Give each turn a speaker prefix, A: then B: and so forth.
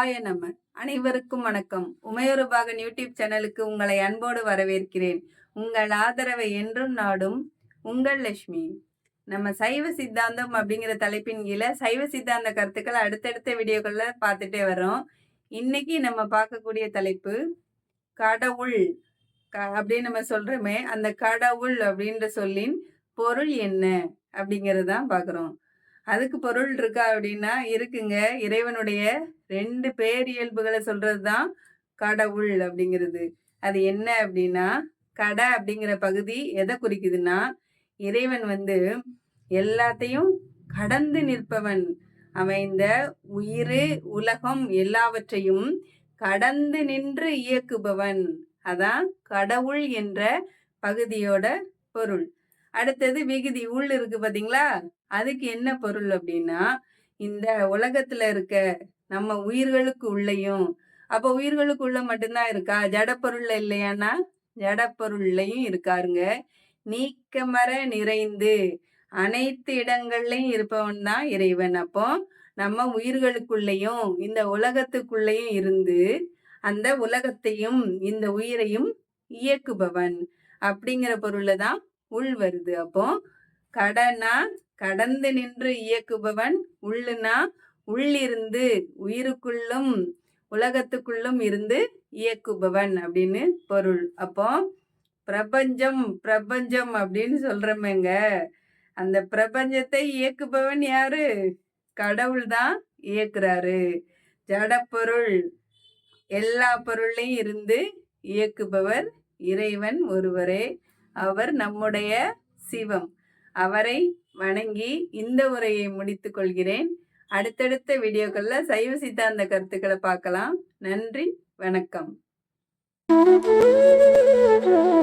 A: சிவாய நம. அனைவருக்கும் வணக்கம். உமையொருபாகன் யூடியூப் சேனலுக்கு உங்களை அன்போடு வரவேற்கிறேன். உங்கள் ஆதரவை என்றும் நாடும் உங்கள் லட்சுமி. நம்ம சைவ சித்தாந்தம் அப்படிங்கிற தலைப்பின் கீழே சைவ சித்தாந்த கருத்துக்கள் அடுத்தடுத்த வீடியோக்களில் பார்த்துட்டே வரோம் இன்னைக்கு நம்ம பார்க்கக்கூடிய தலைப்பு கடவுள். க- அப்படின்னு நம்ம சொல்றோமே அந்த கடவுள் அப்படின்ற சொல்லின் பொருள் என்ன அப்படிங்கிறதான் பார்க்குறோம். அதுக்கு பொருள் இருக்கா அப்படின்னா இருக்குங்க. இறைவனுடைய ரெண்டு பேரியல்புகளை சொல்றது தான் கடவுள் அப்படிங்கிறது. அது என்ன அப்படின்னா கடை அப்படிங்கிற பகுதி எதை குறிக்குதுன்னா இறைவன் வந்து எல்லாத்தையும் கடந்து நிற்பவன். அவன் இந்த உயிர் உலகம் எல்லாவற்றையும் கடந்து நின்று இயக்குபவன். அதான் கடவுள் என்ற பகுதியோட பொருள். அடுத்தது விகுதி உள் இருக்கு பாத்தீங்களா? அதுக்கு என்ன பொருள் அப்படின்னா இந்த உலகத்துல இருக்க நம்ம உயிர்களுக்கு உள்ளேயும். அப்ப உயிர்களுக்கு உள்ள மட்டும்தான் இருக்கா? ஜடப்பொருள் இல்லையானா ஜடப்பொருள்லையும் இருக்காருங்க. நீக்கமர நிறைந்து அனைத்து இடங்கள்லையும் இருப்பவன் தான் இறைவன். அப்போ நம்ம உயிர்களுக்குள்ளேயும் இந்த உலகத்துக்குள்ளேயும் இருந்து அந்த உலகத்தையும் இந்த உயிரையும் இயக்குபவன் அப்படிங்கிற பொருள்ல தான் உள் வருது. அப்போ கடனா கடந்து நின்று இயக்குபவன் உள்ளுனா உள்ளிருந்து உயிருக்குள்ளும் உலகத்துக்குள்ளும் இருந்து இயக்குபவன் அப்படின்னு பொருள். அப்போ பிரபஞ்சம் பிரபஞ்சம் அப்படின்னு சொல்றமேங்க. அந்த பிரபஞ்சத்தை இயக்குபவன் யாரு? கடவுள் தான் இயக்குறாரு. ஜடப்பொருள் எல்லா பொருளையும் இருந்து இயக்குபவர் இறைவன் ஒருவரே. அவர் நம்முடைய சிவம். அவரை வணங்கி இந்த உரையை முடித்துக் கொள்கிறேன். அடுத்தடுத்த வீடியோக்களில் சைவ சித்தாந்த கருத்துக்களை பார்க்கலாம் நன்றி வணக்கம்
B: Thank you.